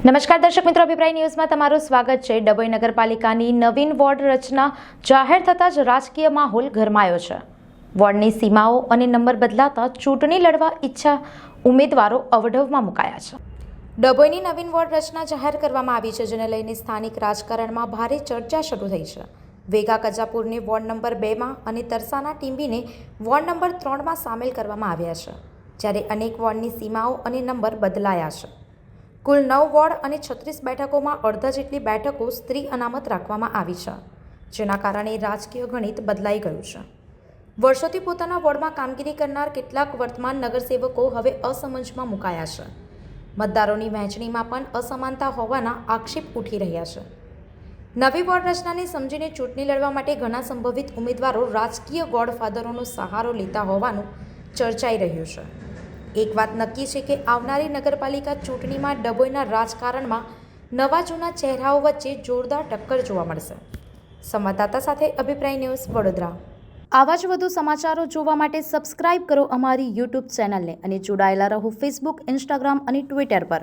નમસ્કાર દર્શક મિત્રો, અભિપ્રાય ન્યૂઝમાં તમારું સ્વાગત છે. ડભોઈ નગરપાલિકાની નવીન વોર્ડ રચના જાહેર થતાં જ રાજકીય માહોલ ગરમાયો છે. વોર્ડની સીમાઓ અને નંબર બદલાતા ચૂંટણી લડવા ઈચ્છા ઉમેદવારો અવઢવમાં મુકાયા છે. ડભોઈની નવીન વોર્ડ રચના જાહેર કરવામાં આવી છે, જેને લઈને સ્થાનિક રાજકારણમાં ભારે ચર્ચા શરૂ થઈ છે. વેગા કજાપુરને વોર્ડ નંબર બેમાં અને તરસાના ટીમ્બીને વોર્ડ નંબર ત્રણમાં સામેલ કરવામાં આવ્યા છે, જ્યારે અનેક વોર્ડની સીમાઓ અને નંબર બદલાયા છે. કુલ નવ વોર્ડ અને છત્રીસ બેઠકોમાં અડધા જેટલી બેઠકો સ્ત્રી અનામત રાખવામાં આવી છે, જેના કારણે રાજકીય ગણિત બદલાઈ ગયું છે. વર્ષોથી પોતાના વોર્ડમાં કામગીરી કરનાર કેટલાક વર્તમાન નગરસેવકો હવે અસમંજમાં મુકાયા છે. મતદારોની વહેંચણીમાં પણ અસમાનતા હોવાના આક્ષેપ ઉઠી રહ્યા છે. નવી વોર્ડ રચનાને સમજીને ચૂંટણી લડવા માટે ઘણા સંભવિત ઉમેદવારો રાજકીય ગોડફાધરોનો સહારો લેતા હોવાનું ચર્ચાઈ રહ્યું છે. એક વાત નક્કી છે કે આવનારી નગરપાલિકા ચૂંટણીમાં ડભોઈના રાજકારણમાં નવા જૂના ચહેરાઓ વચ્ચે જોરદાર ટક્કર જોવા મળશે. સંવાદદાતા સાથે અભિપ્રાય ન્યૂઝ વડોદરા. આવા જ વધુ સમાચારો જોવા માટે સબસ્ક્રાઇબ કરો અમારી યુટ્યુબ ચેનલને અને જોડાયેલા રહો ફેસબુક, ઇન્સ્ટાગ્રામ અને ટ્વિટર પર.